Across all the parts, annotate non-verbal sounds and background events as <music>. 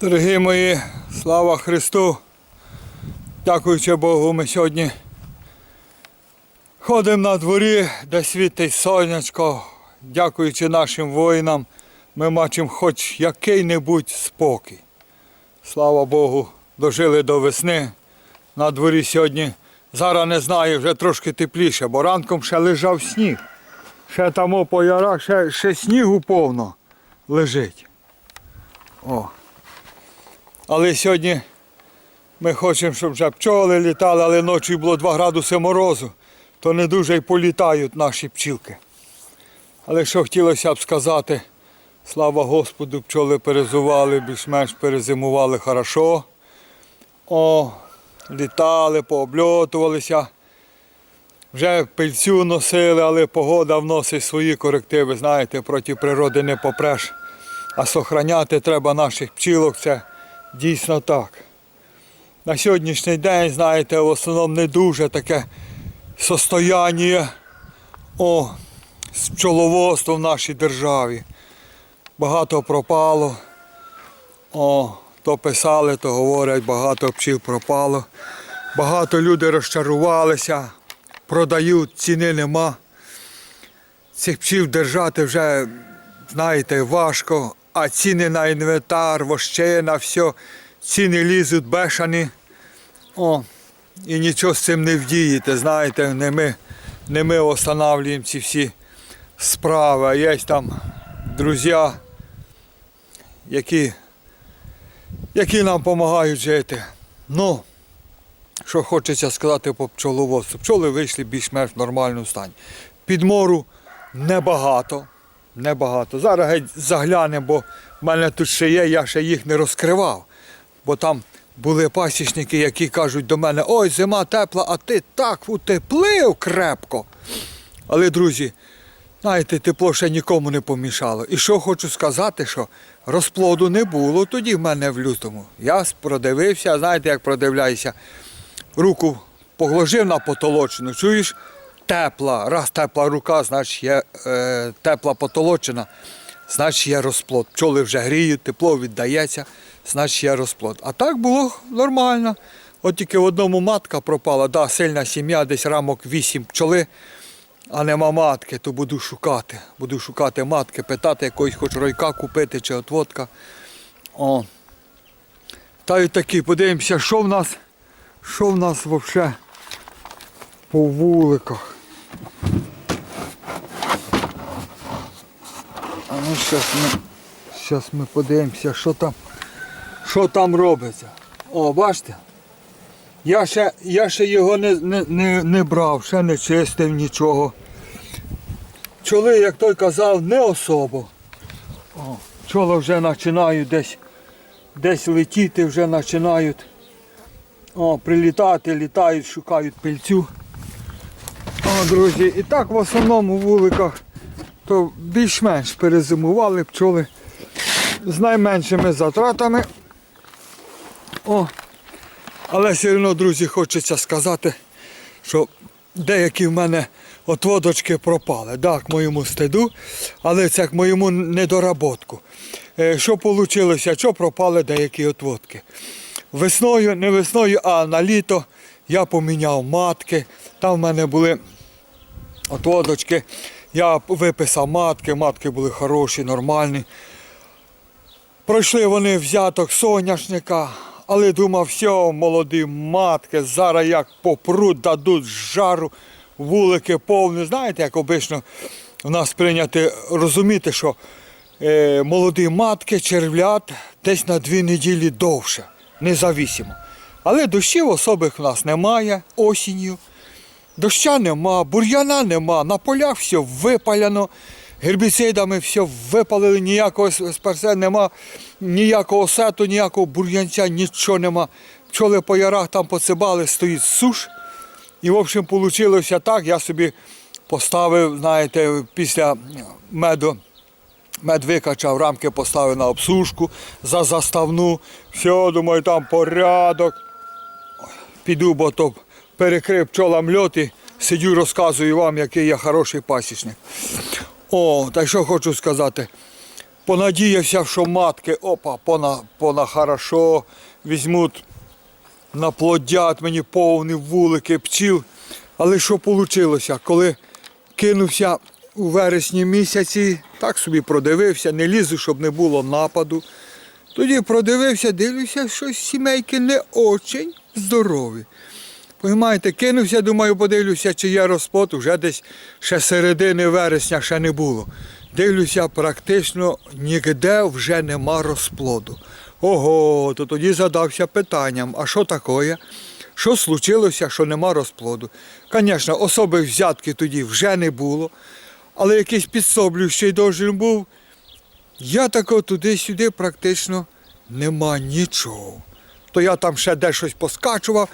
Дорогі мої, слава Христу! Дякуючи Богу, ми сьогодні ходимо на дворі, де світить сонячко. Дякуючи нашим воїнам, ми бачимо хоч який-небудь спокій. Слава Богу, дожили до весни. На дворі сьогодні, зараз не знаю, вже трошки тепліше, бо ранком ще лежав сніг. Ще там по ярах, ще, ще снігу повно лежить. О. Але сьогодні ми хочемо, щоб вже пчоли літали, але ночі було 2 градуси морозу, то не дуже й політають наші пчілки. Але що хотілося б сказати, слава Господу, пчоли перезували, більш-менш перезимували хорошо. О, літали, пообльотувалися. Вже пильцю носили, але погода вносить свої корективи. Знаєте, проти природи не попреш. А сохраняти треба наших пчілок, це дійсно так. На сьогоднішній день, знаєте, в основному не дуже таке состояння о, з пчеловодством в нашій державі. Багато пропало. О, то писали, то говорять, багато пчіл пропало. Багато людей розчарувалися, продають, ціни нема. Цих пчіл держати вже, знаєте, важко, а ціни на інвентар, вощина, все, ціни лізуть бешані. О, і нічого з цим не вдієте, знаєте, не ми, не ми встановлюємо ці всі справи, а є там друзі, які, які нам допомагають жити. Ну, що хочеться сказати по пчоловодству. Пчоли вийшли більш-менш в нормальному стані. Підмору небагато. Небагато. Зараз геть заглянемо, бо в мене тут ще є, я ще їх не розкривав. Бо там були пасічники, які кажуть до мене, ой, зима тепла, а ти так утеплив крепко. Але, друзі, знаєте, тепло ще нікому не помішало. І що хочу сказати, що розплоду не було тоді в мене в лютому. Я продивився, знаєте, як продивляюся, руку положив на потолочину, чуєш, тепла. Раз тепла рука, значить є е, тепла потолочина, значить є розплод. Пчоли вже гріють, тепло віддається, значить є розплод. А так було нормально. От тільки в одному матка пропала, да, сильна сім'я, десь рамок 8 пчоли, а нема матки, то буду шукати. Буду шукати матки, питати якоїсь хоч ройка купити чи отводка. О. Та й такі, подивимося, що в нас, що в нас взагалі по вуликах. А ну зараз ми, щас ми подивимося, що там, що там робиться. О, бачите? Я ще, я ще його не, не, не, не брав, ще не чистив нічого. Чоли, як той казав, не особо. О, пчоли вже починають десь, десь летіти, вже починають. О, прилітати, літають, шукають пильцю. О, друзі, і так в основному вуликах то більш-менш перезимували пчоли з найменшими затратами. О, але все одно, друзі, хочеться сказати, що деякі в мене отводочки пропали. Да, к моєму стиду, але це к моєму недоработку. Е, Що вийшло, що пропали деякі отводки. Весною, не весною, а на літо я поміняв матки. Там в мене були отводочки. Я виписав матки, матки були хороші, нормальні. Пройшли вони взяток соняшника, але думав, все, молоді матки, зараз як попруть, дадуть жару, вулики повні. Знаєте, як обично у нас прийнято розуміти, що е, молоді матки, червлят десь на дві неділі довше, независимо. Але дощів особих в нас немає осінню. Доща нема, бур'яна нема, на полях все випаляно, гербіцидами все випалили, ніякого спарсе нема, ніякого сету, ніякого бур'янця, нічого нема. Пчоли по ярах там поцибали, стоїть суш. І, в общем, вийшло так, я собі поставив, знаєте, після меду, мед викачав, рамки поставив на обсушку за заставну. Все, думаю, там порядок піду, бо то перекрив пчолам льоти, сидю, розказую вам, який я хороший пасічник. О, та що хочу сказати. понадіявся, що матки, опа, пона, пона хорошо, візьмуть, наплодять мені повні вулики пчіл. Але що вийшло, коли кинувся у вересні місяці, так собі продивився, не лізу, щоб не було нападу. Тоді продивився, дивлюся, що сімейки не очень здорові. Понимаєте, кинувся, думаю, подивлюся, чи є розплод, вже десь ще середини вересня ще не було. Дивлюся, практично ніде вже нема розплоду. Ого, то тоді задався питанням, а що таке? Що случилося, що нема розплоду? Звісно, особи взятки тоді вже не було, але якийсь підсоблюючий должен був. Я тако туди-сюди практично нема нічого. То я там ще де щось поскачував,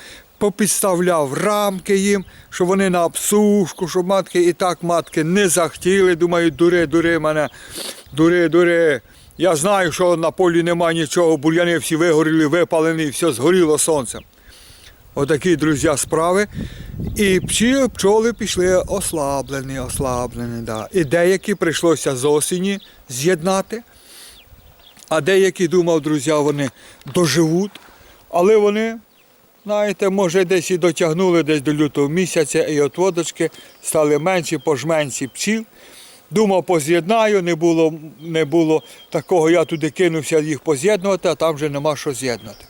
попідставляв рамки їм, щоб вони на обсушку, щоб матки і так матки не захотіли. Думаю, дури, дури мене, дури, дури. Я знаю, що на полі нема нічого, бур'яни всі вигоріли, випалені, все згоріло сонцем. Отакі, друзі, справи. І пчі, пчоли пішли ослаблені, ослаблені. Да. І деякі прийшлося з осені з'єднати, а деякі, думав, друзі, вони доживуть. Але вони, знаєте, може, десь і дотягнули десь до лютого місяця, і от водочки стали менші, пожменші пчіл. Думав, поз'єднаю, не було, не було такого, я туди кинувся їх поз'єднувати, а там вже нема що з'єднати.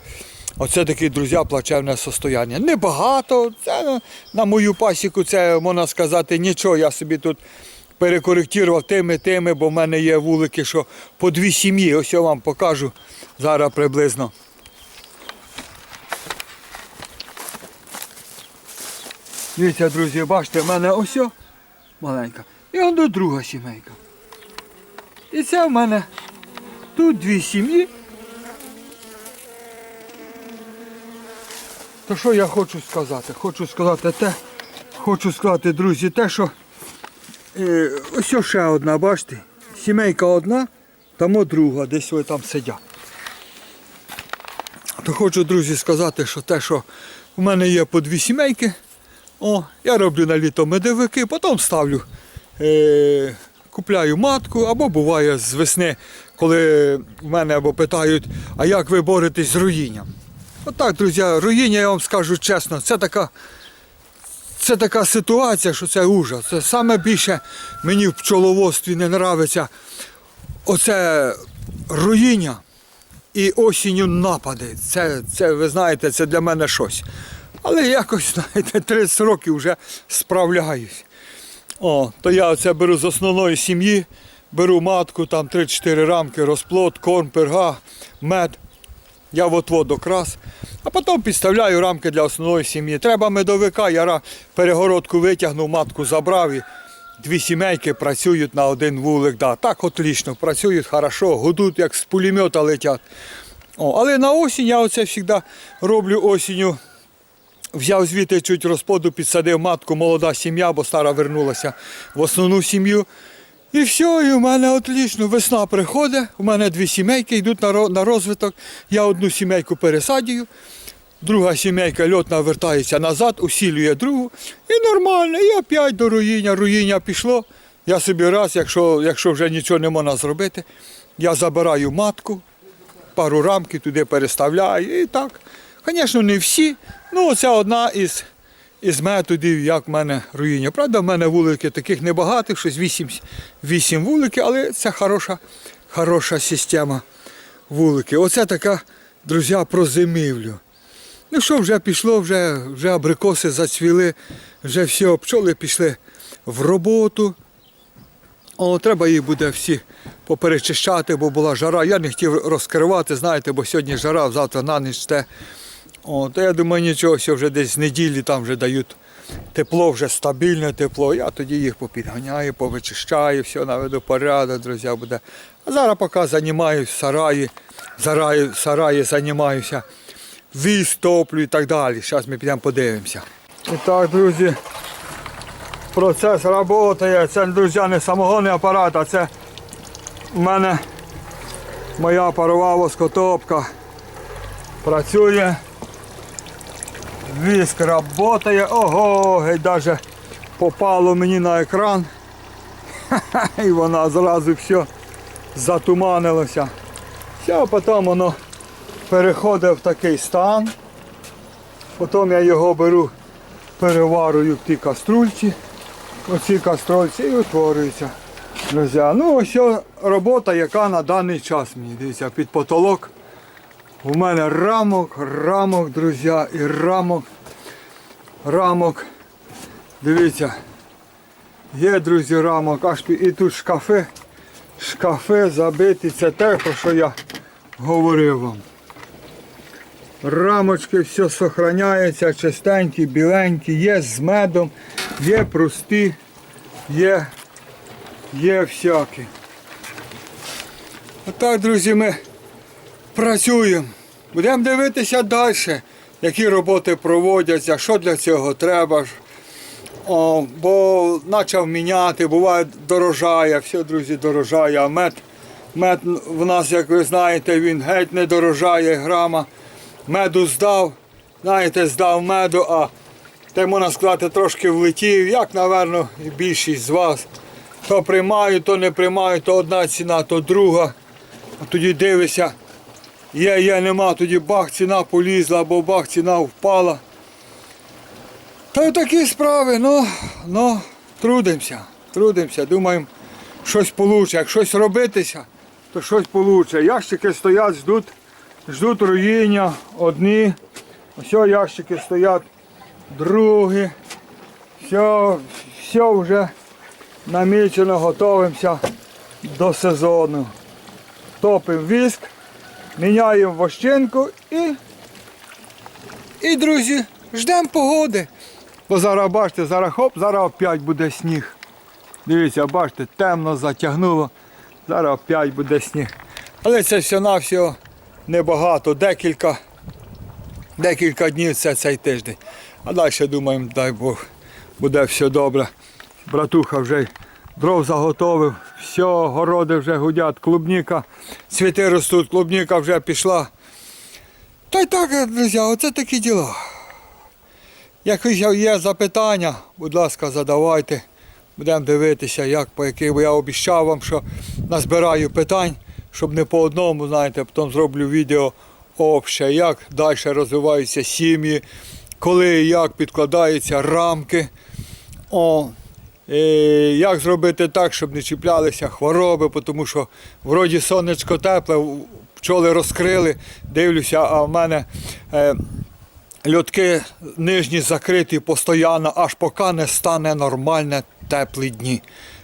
Оце таке, друзі, плачевне состояння. Небагато, це на мою пасіку, це можна сказати нічого. Я собі тут перекоректував тими, тими, бо в мене є вулики, що по дві сім'ї. Ось я вам покажу зараз приблизно. Дивіться, друзі, бачите, в мене ось маленька. І он до друга сімейка. І це в мене тут дві сім'ї. То що я хочу сказати? Хочу сказати те, хочу сказати, друзі, те, що е, ось ще одна, бачите, сімейка одна, там друга, десь ви там сидять. То хочу, друзі, сказати, що те, що в мене є по дві сімейки, о, я роблю на літо медовики, потім ставлю, е, купляю матку, або буває з весни, коли в мене або питають, а як ви боретесь з руїнням? Отак, друзі, руїння, я вам скажу чесно, це така, це така ситуація, що це ужас. Це саме більше мені в пчоловодстві не подобається оце руїння і осінню напади. Це, це, ви знаєте, це для мене щось. Але якось, знаєте, 30 років вже справляюсь. О, то я оце беру з основної сім'ї, беру матку, там 3-4 рамки, розплод, корм, перга, мед. Я от от окрас, а потім підставляю рамки для основної сім'ї. Треба медовика, я перегородку витягнув, матку забрав і дві сімейки працюють на один вулик. Да. Так отлично, працюють хорошо, гудуть, як з пулемета летять. О, але на осінь я оце завжди роблю осінню. Взяв звідти чуть розплоду, підсадив матку, молода сім'я, бо стара вернулася в основну сім'ю. І все, і в мене отлично. Весна приходить, у мене дві сімейки йдуть на розвиток. Я одну сімейку пересадію, друга сімейка льотна вертається назад, усілює другу. І нормально, і опять до руїння. Руїння пішло. Я собі раз, якщо, якщо вже нічого не можна зробити, я забираю матку, пару рамків туди переставляю і так. Звісно, не всі. Ну, це одна із, із методів, як в мене руїння. Правда, в мене вулики таких небагатих, щось 8, 8 вуликів, але це хороша, хороша система вулики. Оце така, друзі, про зимівлю. Ну що, вже пішло, вже, вже абрикоси зацвіли, вже все, пчоли пішли в роботу. О, треба їх буде всі поперечищати, бо була жара. Я не хотів розкривати, знаєте, бо сьогодні жара, завтра на ніч те. О, то я думаю, нічого, що вже десь з неділі там вже дають тепло, вже стабільне тепло. Я тоді їх попідганяю, повичищаю, все наведу порядок, друзі, буде. А зараз поки займаюся сараї, сараї, сараї займаюся, віз топлю і так далі. Зараз ми підемо подивимося. І так, друзі, процес працює. Це, друзі, не самогонний апарат, а це в мене моя парова воскотопка. Працює. Віск працює. Ого, геть даже попало мені на екран. <laughs> І вона зразу все затуманилося. Все, потім воно переходить в такий стан. Потім я його беру, переварую в тій каструльці. Оці каструльці і утворюється. Друзі, ну ось робота, яка на даний час мені. Дивіться, під потолок. У мене рамок, рамок, друзі, і рамок, рамок. Дивіться. Є, друзі, рамок, аж і тут шкафи. Шкафи забиті. Це те, про що я говорив вам. Рамочки, все зберігається, чистенькі, біленькі, є з медом, є прості, є, є всякі. Отак, друзі, ми працюємо. Будемо дивитися далі, які роботи проводяться, що для цього треба. О, бо почав міняти, буває дорожає, все, друзі, дорожає, а мед, мед в нас, як ви знаєте, він геть не дорожає грама. Меду здав, знаєте, здав меду, а те можна сказати, трошки влетів, як, напевно, більшість з вас. То приймають, то не приймають, то одна ціна, то друга. А тоді дивишся, є, є, нема, тоді бах, ціна полізла, або бах, ціна впала. Та й такі справи, ну, ну, трудимося, трудимося, думаємо, щось вийде. Як щось робитися, то щось вийде. Ящики стоять, ждуть, ждуть руїння, одні. Ось ящики стоять, другі. Все, все вже намічено, готуємося до сезону. Топимо віск, міняємо вощинку і і, друзі, ждемо погоди. Бо зараз бачите, зараз хоп, зараз опять буде сніг. Дивіться, бачите, темно затягнуло. Зараз опять буде сніг. Але це все-навсього небагато, декілька, декілька днів це цей тиждень. А далі думаємо, дай Бог, буде все добре. Братуха вже дров заготовив, все, городи вже гудять, клубніка, цвіти ростуть, клубніка вже пішла. Та й так, друзі, оце такі діла. Якщо є запитання, будь ласка, задавайте. Будемо дивитися, як по яких, бо я обіцяв вам, що назбираю питань, щоб не по одному, знаєте, потім зроблю відео обще, як далі розвиваються сім'ї, коли і як підкладаються рамки. О, як зробити так, щоб не чіплялися хвороби, тому що вроді сонечко тепле, пчоли розкрили, дивлюся, а в мене е, льотки нижні закриті постійно, аж поки не стане нормальне теплі дні.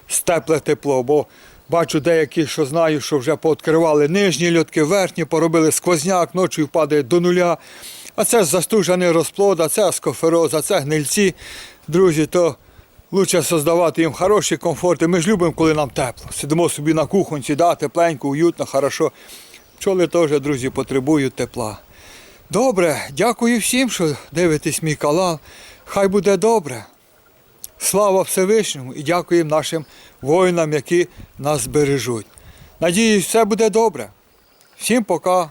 З тепле тепло. Бо бачу деякі, що знаю, що вже пооткривали нижні льотки, верхні, поробили сквозняк, ночі впадає до нуля. А це ж застужений розплод, а це аскофероз, а це гнильці. Друзі, то Лучше создавати їм хороші комфорти. Ми ж любимо, коли нам тепло. Сидимо собі на кухонці, да, тепленько, уютно, хорошо. Пчоли теж, друзі, потребують тепла. Добре, дякую всім, що дивитесь мій канал. Хай буде добре. Слава Всевишньому і дякуємо нашим воїнам, які нас бережуть. Надіюсь, все буде добре. Всім пока.